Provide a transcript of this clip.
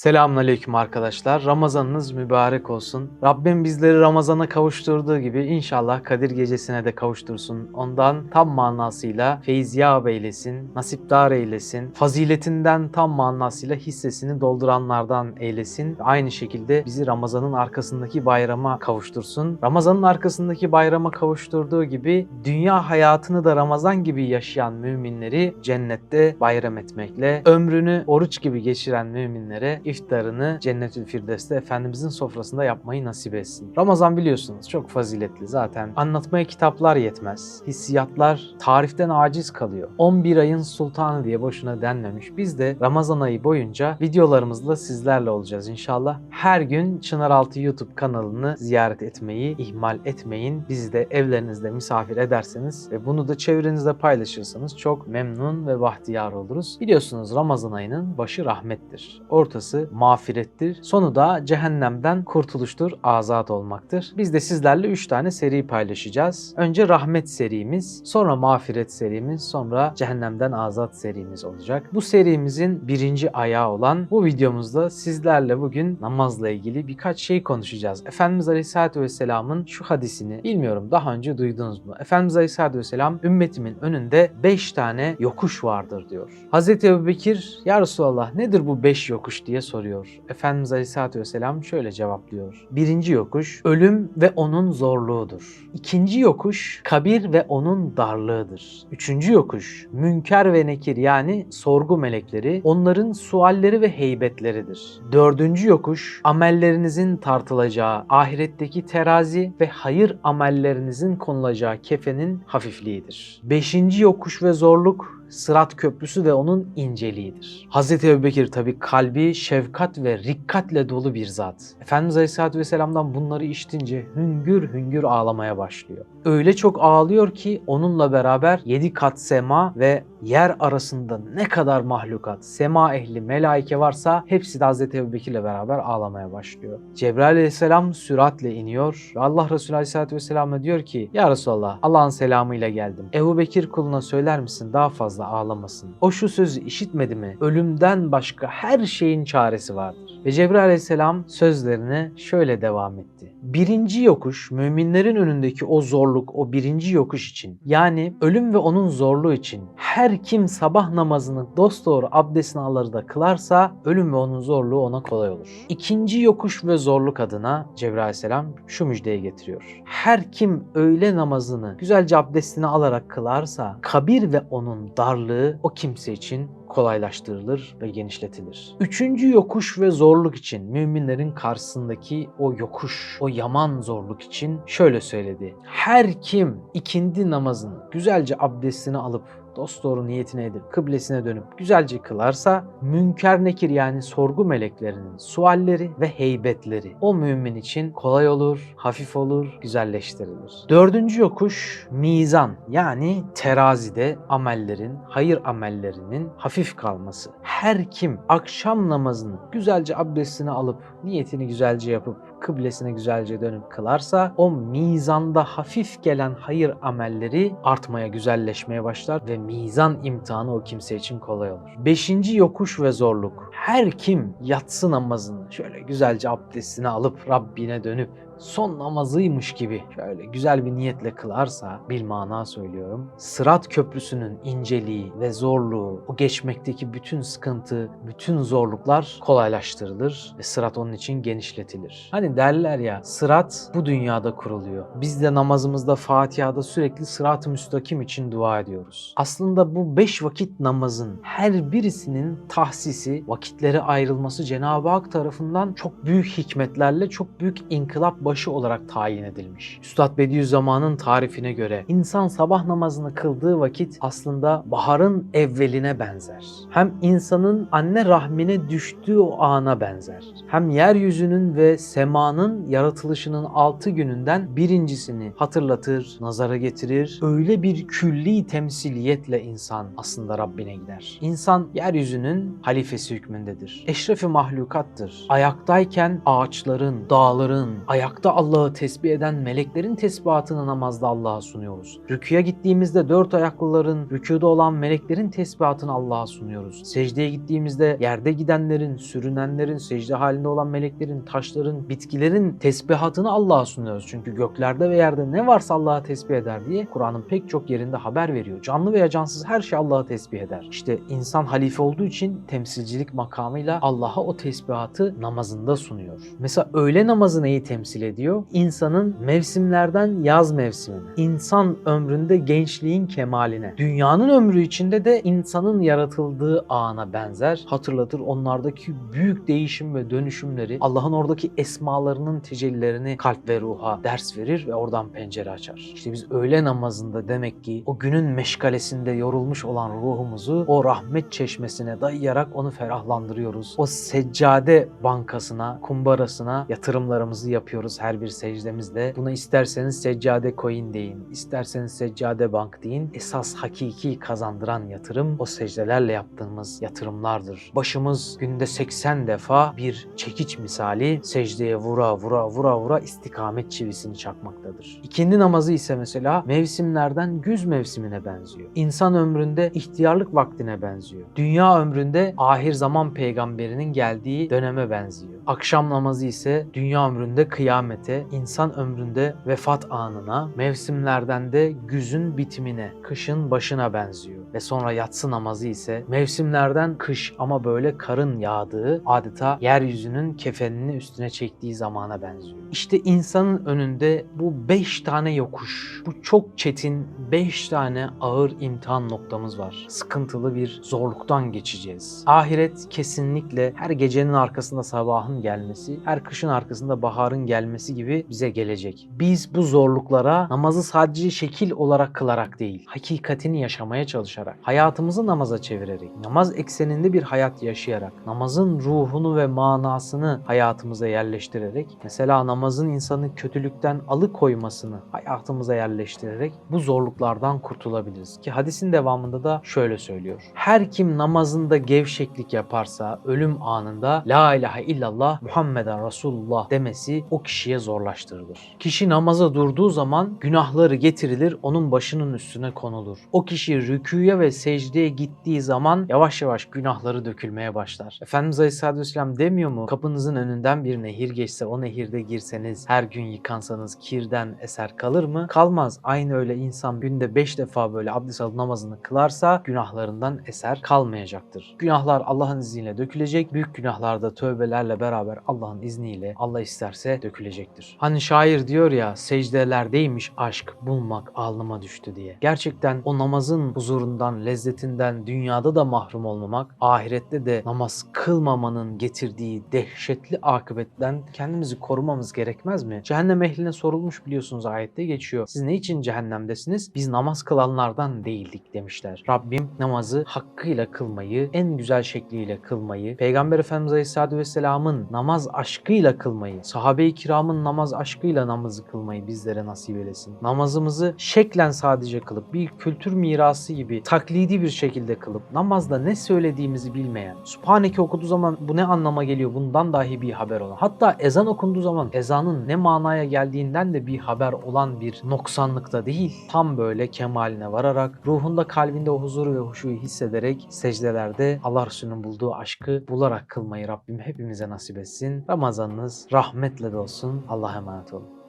Selamünaleyküm arkadaşlar. Ramazanınız mübarek olsun. Rabbim bizleri Ramazan'a kavuşturduğu gibi inşallah Kadir Gecesi'ne de kavuştursun. Ondan tam manasıyla feyziyab eylesin, nasipdar eylesin. Faziletinden tam manasıyla hissesini dolduranlardan eylesin. Aynı şekilde bizi Ramazan'ın arkasındaki bayrama kavuştursun. Ramazan'ın arkasındaki bayrama kavuşturduğu gibi dünya hayatını da Ramazan gibi yaşayan müminleri cennette bayram etmekle, ömrünü oruç gibi geçiren müminlere iftarını Cennetül Firdevs'te Efendimizin sofrasında yapmayı nasip etsin. Ramazan biliyorsunuz çok faziletli zaten. Anlatmaya kitaplar yetmez. Hissiyatlar tariften aciz kalıyor. 11 ayın sultanı diye boşuna denmemiş. Biz de Ramazan ayı boyunca videolarımızla sizlerle olacağız inşallah. Her gün Çınaraltı YouTube kanalını ziyaret etmeyi ihmal etmeyin. Bizi de evlerinizde misafir ederseniz ve bunu da çevrenizde paylaşırsanız çok memnun ve bahtiyar oluruz. Biliyorsunuz Ramazan ayının başı rahmettir. Ortası mağfirettir. Sonu da cehennemden kurtuluştur, azat olmaktır. Biz de sizlerle 3 tane seri paylaşacağız. Önce rahmet serimiz, sonra mağfiret serimiz, sonra cehennemden azat serimiz olacak. Bu serimizin birinci ayağı olan bu videomuzda sizlerle bugün namazla ilgili birkaç şey konuşacağız. Efendimiz Aleyhisselatü Vesselam'ın şu hadisini bilmiyorum daha önce duydunuz mu? Efendimiz Aleyhisselatü Vesselam ümmetimin önünde 5 tane yokuş vardır diyor. Hazreti Ebubekir ya Resulallah nedir bu 5 yokuş diye soruyor. Efendimiz Aleyhisselatü Vesselam şöyle cevaplıyor. Birinci yokuş ölüm ve onun zorluğudur. İkinci yokuş kabir ve onun darlığıdır. Üçüncü yokuş münker ve nekir yani sorgu melekleri onların sualleri ve heybetleridir. Dördüncü yokuş amellerinizin tartılacağı ahiretteki terazi ve hayır amellerinizin konulacağı kefenin hafifliğidir. Beşinci yokuş ve zorluk Sırat Köprüsü ve onun inceliğidir. Hz. Ebubekir tabi kalbi şefkat ve rikkatle dolu bir zat. Efendimiz Aleyhisselatü Vesselam'dan bunları işitince hüngür hüngür ağlamaya başlıyor. Öyle çok ağlıyor ki onunla beraber yedi kat sema ve yer arasında ne kadar mahlukat, sema ehli, melaike varsa hepsi de Hz. Ebubekir'le beraber ağlamaya başlıyor. Cebrail Aleyhisselam süratle iniyor Allah Resulü Aleyhisselatü Vesselam'a diyor ki Ya Resulallah Allah'ın selamıyla geldim. Ebu kuluna söyler misin daha fazla ağlamasın. O şu sözü işitmedi mi? Ölümden başka her şeyin çaresi vardır. Ve Cebrail Aleyhisselam sözlerine şöyle devam etti. Birinci yokuş müminlerin önündeki o zorluk, o birinci yokuş için yani ölüm ve onun zorluğu için her kim sabah namazını dosdoğru abdestini alır da kılarsa ölüm ve onun zorluğu ona kolay olur. İkinci yokuş ve zorluk adına Cebrail Aleyhisselam şu müjdeyi getiriyor. Her kim öğle namazını güzelce abdestini alarak kılarsa kabir ve onun darlığı o kimse için kolaylaştırılır ve genişletilir. Üçüncü yokuş ve zorluk için müminlerin karşısındaki o yokuş, o yaman zorluk için şöyle söyledi. Her kim ikindi namazını güzelce abdestini alıp dosdoğru niyetine edip kıblesine dönüp güzelce kılarsa münker nekir yani sorgu meleklerinin sualleri ve heybetleri o mümin için kolay olur, hafif olur, güzelleştirilir. Dördüncü yokuş mizan yani terazide amellerin, hayır amellerinin hafif kalması. Her kim akşam namazını güzelce abdestini alıp niyetini güzelce yapıp kıblesine güzelce dönüp kılarsa o mizanda hafif gelen hayır amelleri artmaya, güzelleşmeye başlar ve mizan imtihanı o kimse için kolay olur. Beşinci yokuş ve zorluk. Her kim yatsı namazını şöyle güzelce abdestini alıp Rabbine dönüp son namazıymış gibi şöyle güzel bir niyetle kılarsa bir mana söylüyorum. Sırat köprüsünün inceliği ve zorluğu, o geçmekteki bütün sıkıntı, bütün zorluklar kolaylaştırılır ve sırat onun için genişletilir. Hani derler ya sırat bu dünyada kuruluyor. Biz de namazımızda Fatiha'da sürekli sırat-ı müstakim için dua ediyoruz. Aslında bu beş vakit namazın her birisinin tahsisi, vakitleri ayrılması Cenab-ı Hak tarafından çok büyük hikmetlerle, çok büyük inkılap başı olarak tayin edilmiş. Üstad Bediüzzaman'ın tarifine göre insan sabah namazını kıldığı vakit aslında baharın evveline benzer. Hem insanın anne rahmine düştüğü o ana benzer. Hem yeryüzünün ve semanın yaratılışının altı gününden birincisini hatırlatır, nazara getirir. Öyle bir külli temsiliyetle insan aslında Rabbine gider. İnsan yeryüzünün halifesi hükmündedir. Eşrefi mahlukattır. Ayaktayken ağaçların, dağların, ayakta Ayakta Allah'ı tesbih eden meleklerin tesbihatını namazda Allah'a sunuyoruz. Rüküye gittiğimizde dört ayaklıların, rükûda olan meleklerin tesbihatını Allah'a sunuyoruz. Secdeye gittiğimizde yerde gidenlerin, sürünenlerin, secde halinde olan meleklerin, taşların, bitkilerin tesbihatını Allah'a sunuyoruz. Çünkü göklerde ve yerde ne varsa Allah'a tesbih eder diye Kur'an'ın pek çok yerinde haber veriyor. Canlı veya cansız her şey Allah'a tesbih eder. İşte insan halife olduğu için temsilcilik makamıyla Allah'a o tesbihatı namazında sunuyor. Mesela öğle namazı neyi temsil ediyor? İnsanın mevsimlerden yaz mevsimine, insan ömründe gençliğin kemaline, dünyanın ömrü içinde de insanın yaratıldığı ana benzer. Hatırlatır onlardaki büyük değişim ve dönüşümleri, Allah'ın oradaki esmalarının tecellilerini kalp ve ruha ders verir ve oradan pencere açar. İşte biz öğle namazında demek ki o günün meşgalesinde yorulmuş olan ruhumuzu o rahmet çeşmesine dayayarak onu ferahlandırıyoruz. O seccade bankasına, kumbarasına yatırımlarımızı yapıyoruz her bir secdemizde. Buna isterseniz seccade coin deyin, isterseniz seccade bank deyin. Esas hakiki kazandıran yatırım o secdelerle yaptığımız yatırımlardır. Başımız günde 80 defa bir çekiç misali secdeye vura vura vura vura istikamet çivisini çakmaktadır. İkindi namazı ise mesela mevsimlerden güz mevsimine benziyor. İnsan ömründe ihtiyarlık vaktine benziyor. Dünya ömründe ahir zaman peygamberinin geldiği döneme benziyor. Akşam namazı ise dünya ömründe kıyamete, insan ömründe vefat anına, mevsimlerden de güzün bitimine, kışın başına benziyor. Ve sonra yatsı namazı ise mevsimlerden kış ama böyle karın yağdığı, adeta yeryüzünün kefenini üstüne çektiği zamana benziyor. İşte insanın önünde bu beş tane yokuş, bu çok çetin beş tane ağır imtihan noktamız var. Sıkıntılı bir zorluktan geçeceğiz. Ahiret kesinlikle her gecenin arkasında sabahın gelmesi, her kışın arkasında baharın gelmesi gibi bize gelecek. Biz bu zorluklara namazı sadece şekil olarak kılarak değil, hakikatini yaşamaya çalışarak, hayatımızı namaza çevirerek, namaz ekseninde bir hayat yaşayarak, namazın ruhunu ve manasını hayatımıza yerleştirerek, mesela namazın insanı kötülükten alıkoymasını hayatımıza yerleştirerek bu zorluklardan kurtulabiliriz. Ki hadisin devamında da şöyle söylüyor. Her kim namazında gevşeklik yaparsa ölüm anında La ilahe illallah Muhammeden Resulullah demesi o kişiye zorlaştırılır. Kişi namaza durduğu zaman günahları getirilir onun başının üstüne konulur. O kişi rüküye ve secdeye gittiği zaman yavaş yavaş günahları dökülmeye başlar. Efendimiz Aleyhisselatü Vesselam demiyor mu? Kapınızın önünden bir nehir geçse o nehirde girseniz her gün yıkansanız kirden eser kalır mı? Kalmaz. Aynı öyle insan günde 5 defa böyle abdest alıp namazını kılarsa günahlarından eser kalmayacaktır. Günahlar Allah'ın izniyle dökülecek. Büyük günahlar da tövbelerle beraber Allah'ın izniyle Allah isterse dökülecektir. Hani şair diyor ya secdelerdeymiş aşk bulmak alnıma düştü diye. Gerçekten o namazın huzurundan, lezzetinden dünyada da mahrum olmamak, ahirette de namaz kılmamanın getirdiği dehşetli akıbetten kendimizi korumamız gerekmez mi? Cehennem ehline sorulmuş biliyorsunuz ayette geçiyor. Siz ne için cehennemdesiniz? Biz namaz kılanlardan değildik demişler. Rabbim namazı hakkıyla kılmayı, en güzel şekliyle kılmayı, Peygamber Efendimiz Aleyhisselatü Vesselam'ın namaz aşkıyla kılmayı, sahabe-i kiramın namaz aşkıyla namazı kılmayı bizlere nasip eylesin. Namazımızı şeklen sadece kılıp bir kültür mirası gibi taklidi bir şekilde kılıp namazda ne söylediğimizi bilmeyen, Subhaneke okuduğu zaman bu ne anlama geliyor bundan dahi bir haber olan, hatta ezan okunduğu zaman ezanın ne manaya geldiğinden de bir haber olan bir noksanlıkta değil, tam böyle kemaline vararak, ruhunda kalbinde o huzuru ve huşuyu hissederek secdelerde Allah Resulü'nün bulduğu aşkı bularak kılmayı Rabbim hepimize nasip etsin. Ramazanınız rahmetle dolsun. Allah'a emanet olun.